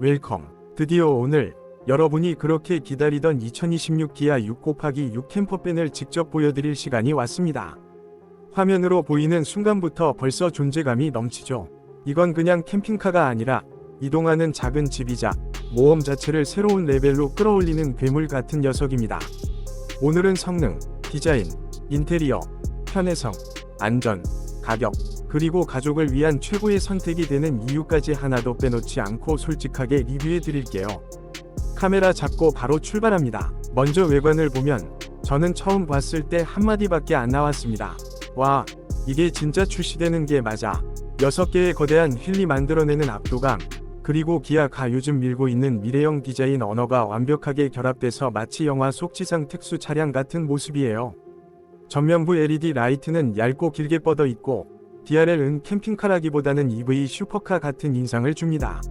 웰컴. 드디어 오늘 여러분이 그렇게 기다리던 2026 기아 6 곱하기 6 캠퍼밴을 직접 보여드릴 시간이 왔습니다. 화면으로 보이는 순간부터 벌써 존재감이 넘치죠. 이건 그냥 캠핑카가 아니라 이동하는 작은 집이자 모험 자체를 새로운 레벨로 끌어올리는 괴물 같은 녀석입니다. 오늘은 성능, 디자인, 인테리어, 편의성, 안전, 가격, 그리고 가족을 위한 최고의 선택이 되는 이유까지 하나도 빼놓지 않고 솔직하게 리뷰해 드릴게요. 카메라 잡고 바로 출발합니다. 먼저 외관을 보면 저는 처음 봤을 때 한마디밖에 안 나왔습니다. 와, 이게 진짜 출시되는 게 맞아. 6개의 거대한 휠이 만들어내는 압도감, 그리고 기아가 요즘 밀고 있는 미래형 디자인 언어가 완벽하게 결합돼서 마치 영화 속 지상 특수 차량 같은 모습이에요. 전면부 LED 라이트는 얇고 길게 뻗어 있고 DRL은 캠핑카라기보다는 EV 슈퍼카 같은 인상을 줍니다.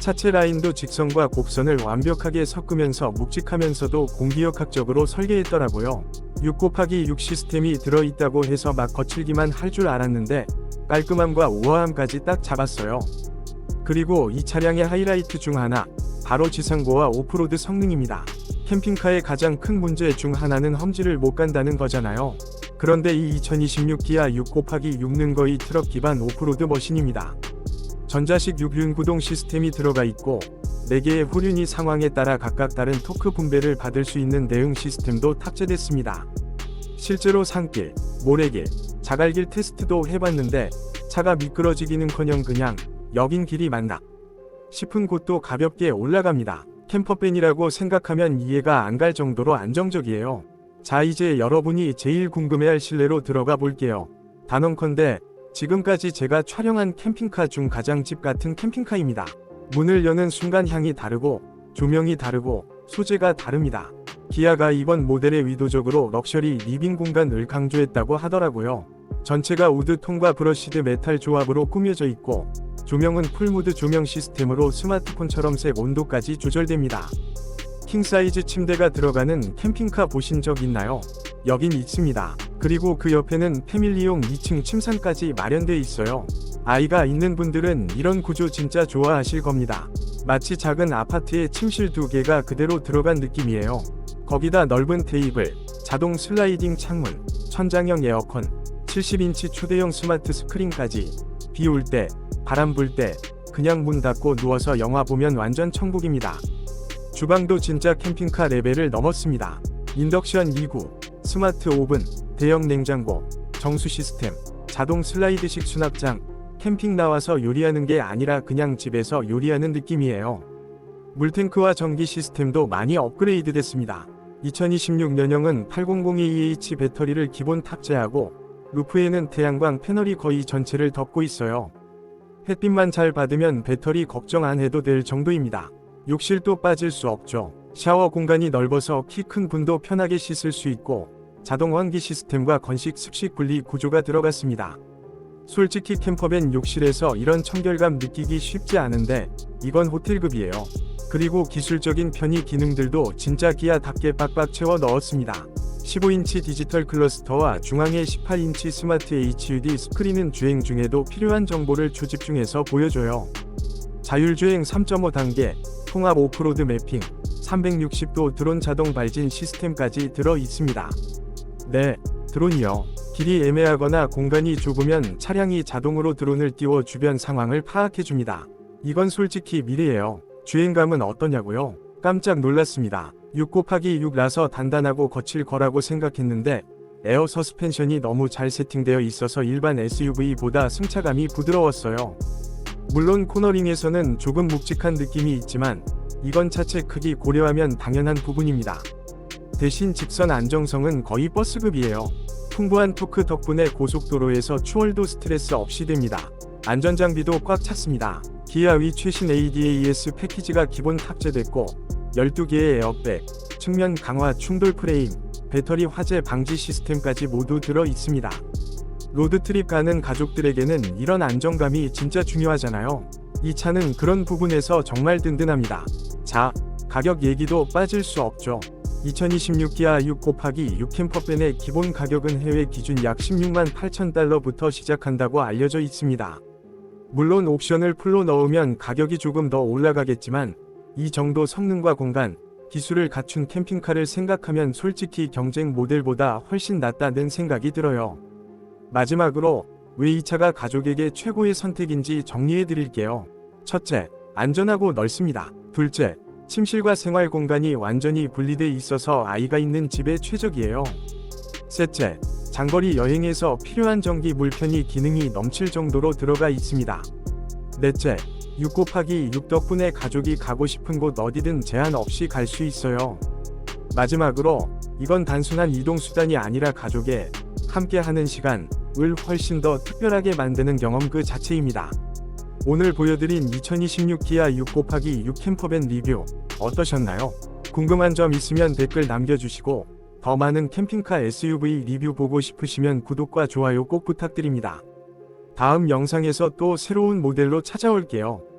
차체 라인도 직선과 곡선을 완벽하게 섞으면서 묵직하면서도 공기역학적으로 설계했더라고요. 6 곱하기 6 시스템이 들어있다고 해서 막 거칠기만 할 줄 알았는데 깔끔함과 우아함까지 딱 잡았어요. 그리고 이 차량의 하이라이트 중 하나, 바로 지상고와 오프로드 성능입니다. 캠핑카의 가장 큰 문제 중 하나는 험지를 못 간다는 거잖아요. 그런데 이 2026 기아 6 곱하기 6는 거의 트럭 기반 오프로드 머신입니다. 전자식 6륜 구동 시스템이 들어가 있고 4개의 후륜이 상황에 따라 각각 다른 토크 분배를 받을 수 있는 대응 시스템도 탑재됐습니다. 실제로 산길, 모래길, 자갈길 테스트도 해봤는데 차가 미끄러지기는커녕 그냥 여긴 길이 맞나 싶은 곳도 가볍게 올라갑니다. 캠퍼밴이라고 생각하면 이해가 안 갈 정도로 안정적이에요. 자 이제 여러분이 제일 궁금해할 실내로 들어가 볼게요. 단언컨대 지금까지 제가 촬영한 캠핑카 중 가장 집 같은 캠핑카입니다. 문을 여는 순간 향이 다르고 조명이 다르고 소재가 다릅니다. 기아가 이번 모델에 의도적으로 럭셔리 리빙 공간을 강조했다고 하더라고요. 전체가 우드 톤과 브러시드 메탈 조합으로 꾸며져 있고 조명은 풀무드 조명 시스템으로 스마트폰처럼 색 온도까지 조절됩니다. 킹사이즈 침대가 들어가는 캠핑카 보신 적 있나요? 여긴 있습니다. 그리고 그 옆에는 패밀리용 2층 침상까지 마련돼 있어요. 아이가 있는 분들은 이런 구조 진짜 좋아하실 겁니다. 마치 작은 아파트에 침실 두 개가 그대로 들어간 느낌이에요. 거기다 넓은 테이블, 자동 슬라이딩 창문, 천장형 에어컨, 70인치 초대형 스마트 스크린까지 비 올 때, 바람 불 때 그냥 문 닫고 누워서 영화 보면 완전 천국입니다. 주방도 진짜 캠핑카 레벨을 넘었습니다. 인덕션 2구, 스마트 오븐, 대형 냉장고, 정수 시스템, 자동 슬라이드식 수납장, 캠핑 나와서 요리하는 게 아니라 그냥 집에서 요리하는 느낌이에요. 물탱크와 전기 시스템도 많이 업그레이드 됐습니다. 2026년형은 8002EH 배터리를 기본 탑재하고 루프에는 태양광 패널이 거의 전체를 덮고 있어요. 햇빛만 잘 받으면 배터리 걱정 안 해도 될 정도입니다. 욕실도 빠질 수 없죠. 샤워 공간이 넓어서 키 큰 분도 편하게 씻을 수 있고 자동 환기 시스템과 건식 습식 분리 구조가 들어갔습니다. 솔직히 캠퍼밴 욕실에서 이런 청결감 느끼기 쉽지 않은데 이건 호텔급이에요. 그리고 기술적인 편의 기능들도 진짜 기아답게 빡빡 채워 넣었습니다. 15인치 디지털 클러스터와 중앙의 18인치 스마트 HUD 스크린은 주행 중에도 필요한 정보를 초집중해서 보여줘요. 자율주행 3.5 단계, 통합 오프로드 매핑, 360도 드론 자동 발진 시스템까지 들어 있습니다. 네, 드론이요. 길이 애매하거나 공간이 좁으면 차량이 자동으로 드론을 띄워 주변 상황을 파악해 줍니다. 이건 솔직히 미래예요. 주행감은 어떠냐고요? 깜짝 놀랐습니다. 6 곱하기 6라서 단단하고 거칠 거라고 생각했는데 에어 서스펜션이 너무 잘 세팅되어 있어서 일반 SUV보다 승차감이 부드러웠어요. 물론 코너링에서는 조금 묵직한 느낌이 있지만 이건 차체 크기 고려하면 당연한 부분입니다. 대신 직선 안정성은 거의 버스급이에요. 풍부한 토크 덕분에 고속도로에서 추월도 스트레스 없이 됩니다. 안전장비도 꽉 찼습니다. 기아의 최신 ADAS 패키지가 기본 탑재됐고 12개의 에어백, 측면 강화 충돌 프레임, 배터리 화재 방지 시스템까지 모두 들어 있습니다. 로드트립 가는 가족들에게는 이런 안정감이 진짜 중요하잖아요. 이 차는 그런 부분에서 정말 든든합니다. 자, 가격 얘기도 빠질 수 없죠. 2026 기아 6 곱하기 6 캠퍼밴의 기본 가격은 해외 기준 약 16만 8천 달러부터 시작한다고 알려져 있습니다. 물론 옵션을 풀로 넣으면 가격이 조금 더 올라가겠지만 이 정도 성능과 공간, 기술을 갖춘 캠핑카를 생각하면 솔직히 경쟁 모델보다 훨씬 낫다는 생각이 들어요. 마지막으로 왜이 차가 가족에게 최고의 선택인지 정리해 드릴게요. 첫째, 안전하고 넓습니다. 둘째, 침실과 생활 공간이 완전히 분리돼 있어서 아이가 있는 집에 최적이에요. 셋째, 장거리 여행에서 필요한 전기 물편이 기능이 넘칠 정도로 들어가 있습니다. 넷째, 6 곱하기 6 덕분에 가족이 가고 싶은 곳 어디든 제한 없이 갈 수 있어요. 마지막으로 이건 단순한 이동 수단이 아니라 가족의 함께 하는 시간을 훨씬 더 특별하게 만드는 경험 그 자체입니다. 오늘 보여드린 2026 기아 6 곱하기 6 캠퍼밴 리뷰 어떠셨나요? 궁금한 점 있으면 댓글 남겨주시고 더 많은 캠핑카 SUV 리뷰 보고 싶으시면 구독과 좋아요 꼭 부탁드립니다. 다음 영상에서 또 새로운 모델로 찾아올게요.